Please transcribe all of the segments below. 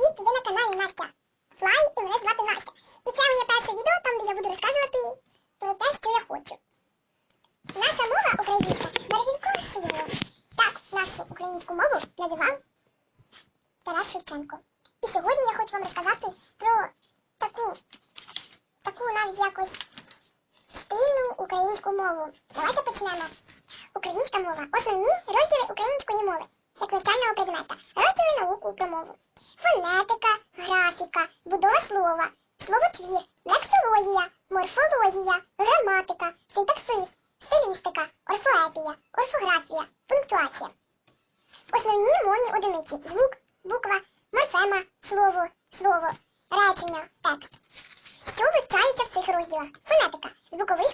Привіт! Ви на каналі Настя Флай і мене звати Настя. І це моє перше відео, там де я буду розказувати про те, що я хочу. Наша мова українська перевідкошуємо. Так нашу українську мову називав Тарас Шевченко. І сьогодні я хочу вам розказати про таку, таку навіть якось спільну українську мову. Давайте почнемо. Українська мова. Основні розділи української мови як навчального предмета. Розділи науку про мову. Фонетика, графіка, будова слова, словотвір, лексологія, морфологія, граматика, синтаксис, стилістика, орфоепія, орфографія, пунктуація. Основні мовні одиниці звук, буква, морфема, слово, слово, речення, текст. Що вивчається в цих розділах? Фонетика, звуковий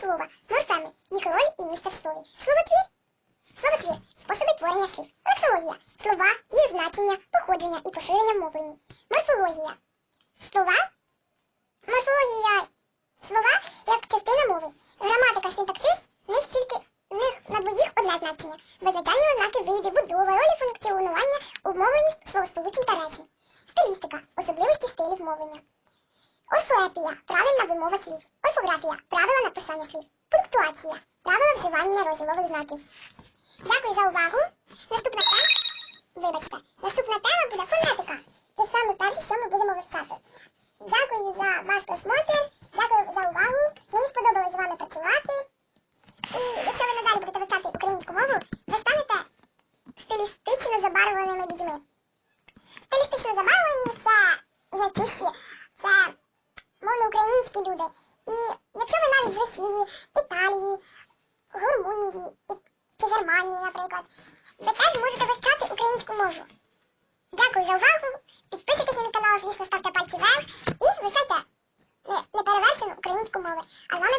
слова, морфеми, їх роль і місце в слові. Словотвір, словотвір, способи творення слів, лексологія, слова, їх значення, походження і поширення в мовленні. Морфологія, слова, морфологія, слова як частина мови, граматика, синтаксис, в них тільки в них на двоїх одне значення. Визначальні ознаки види, будови, ролі функціонування, умовленість, словосполучень та речень. Стилістика, особливості стилів мовлення. Орфоепія, правильна вимова слів. Орфографія, правила написання слів. Пунктуація, правила вживання розділових знаків. Дякую за увагу. Наступна тема. Вибачте, наступна тема буде фонетика. Це саме перше, що ми будемо вивчати. Дякую за ваш просмотр, дякую за увагу. Мені сподобалось з вами працювати. І якщо ви надалі будете вивчати українську мову, ви станете стилістично забарвленими людьми. Стилістично забарвлені це значущі, це моноукраїнські люди. І якщо ви навіть з Росії, Італії, Румунії чи Германії, наприклад, ви теж можете вивчати українську мову. Дякую за увагу. Підписуйтесь на мій канал, звісно, ставте пальці вверх і вивчайте неперевершену українську мову. А вами